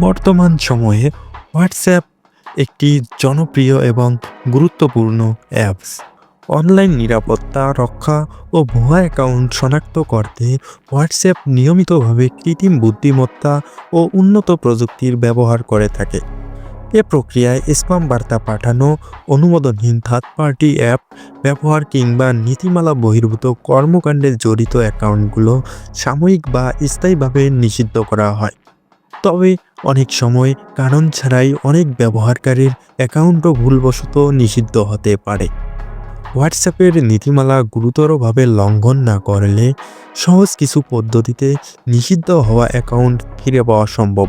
বর্তমান সময়ে হোয়াটসঅ্যাপ একটি জনপ্রিয় এবং গুরুত্বপূর্ণ অ্যাপস অনলাইন নিরাপত্তা, রক্ষা ও ভুয়া অ্যাকাউন্ট শনাক্ত করতে হোয়াটসঅ্যাপ নিয়মিতভাবে কৃত্রিম বুদ্ধিমত্তা ও উন্নত প্রযুক্তির ব্যবহার করে থাকে। এ প্রক্রিয়ায় স্পাম বার্তা পাঠানো, অনুমোদনহীন থার্ড পার্টি অ্যাপ ব্যবহার কিংবা নীতিমালা বহির্ভূত কর্মকাণ্ডে জড়িত অ্যাকাউন্টগুলো সাময়িক বা স্থায়ীভাবে নিষিদ্ধ করা হয়। তবে অনেক সময় কারণ ছাড়াই অনেক ব্যবহারকারীর অ্যাকাউন্টও ভুলবশত নিষিদ্ধ হতে পারে। হোয়াটসঅ্যাপের নীতিমালা গুরুতরভাবে লঙ্ঘন না করলে সহজ কিছু পদ্ধতিতে নিষিদ্ধ হওয়া অ্যাকাউন্ট ফিরে পাওয়া সম্ভব।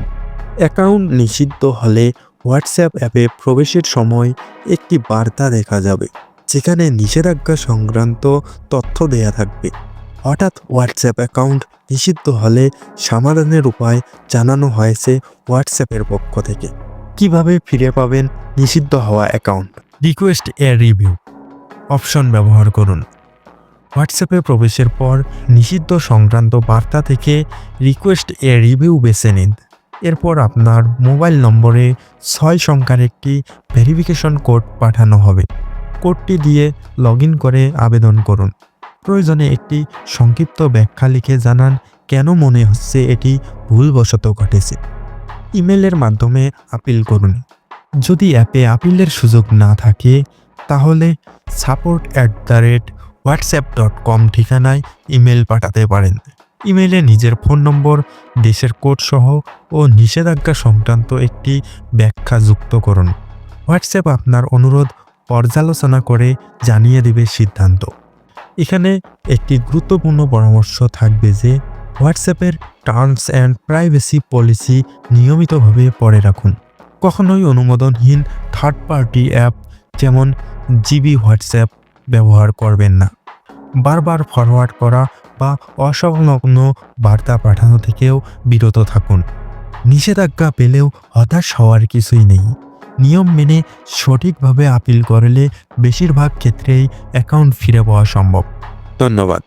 অ্যাকাউন্ট নিষিদ্ধ হলে হোয়াটসঅ্যাপ অ্যাপে প্রবেশের সময় একটি বার্তা দেখা যাবে, যেখানে নিষেধাজ্ঞা সংক্রান্ত তথ্য দেয়া থাকবে। হঠাৎ হোয়াটসঅ্যাপ অ্যাকাউন্ট নিষিদ্ধ হলে সমাধানের উপায় জানানো হয়েছে হোয়াটসঅ্যাপের পক্ষ থেকে। কীভাবে ফিরে পাবেন নিষিদ্ধ হওয়া account request a review option ব্যবহার করুন। হোয়াটসঅ্যাপে প্রবেশের পর নিষিদ্ধ সংক্রান্ত বার্তা থেকে রিকোয়েস্ট এ রিভিউ বেছে নিন। এরপর আপনার মোবাইল নম্বরে ছয় সংখ্যার একটি ভেরিফিকেশন কোড পাঠানো হবে। কোডটি দিয়ে লগ করে আবেদন করুন। প্রয়োজনে একটি সংক্ষিপ্ত ব্যাখ্যা লিখে জানান কেন মনে হচ্ছে এটি ভুলবশত ঘটেছে। ইমেলের মাধ্যমে আপিল করুন। যদি অ্যাপে আপিলের সুযোগ না থাকে, তাহলে support at the rate WhatsApp dot com ঠিকানায় ইমেল পাঠাতে পারেন। ইমেলে নিজের ফোন নম্বর, দেশের কোড সহ ও নিষেধাজ্ঞা সংক্রান্ত একটি ব্যাখ্যা যুক্ত করুন। হোয়াটসঅ্যাপ আপনার অনুরোধ পর্যালোচনা করে জানিয়ে দেবে সিদ্ধান্ত। এখানে একটি গুরুত্বপূর্ণ পরামর্শ থাকবে যে হোয়াটসঅ্যাপের টার্মস অ্যান্ড প্রাইভেসি পলিসি নিয়মিতভাবে পড়ে রাখুন। কখনোই অনুমোদনহীন থার্ড পার্টি অ্যাপ যেমন জিবি হোয়াটসঅ্যাপ ব্যবহার করবেন না। বারবার ফরওয়ার্ড করা বা অসংলগ্ন বার্তা পাঠানো থেকেও বিরত থাকুন। নিষেধাজ্ঞা পেলেও হতাশ হওয়ার কিছুই নেই। নিয়ম মেনে সঠিকভাবে আপিল করলে বেশিরভাগ ক্ষেত্রেই অ্যাকাউন্ট ফিরে পাওয়া সম্ভব। ধন্যবাদ।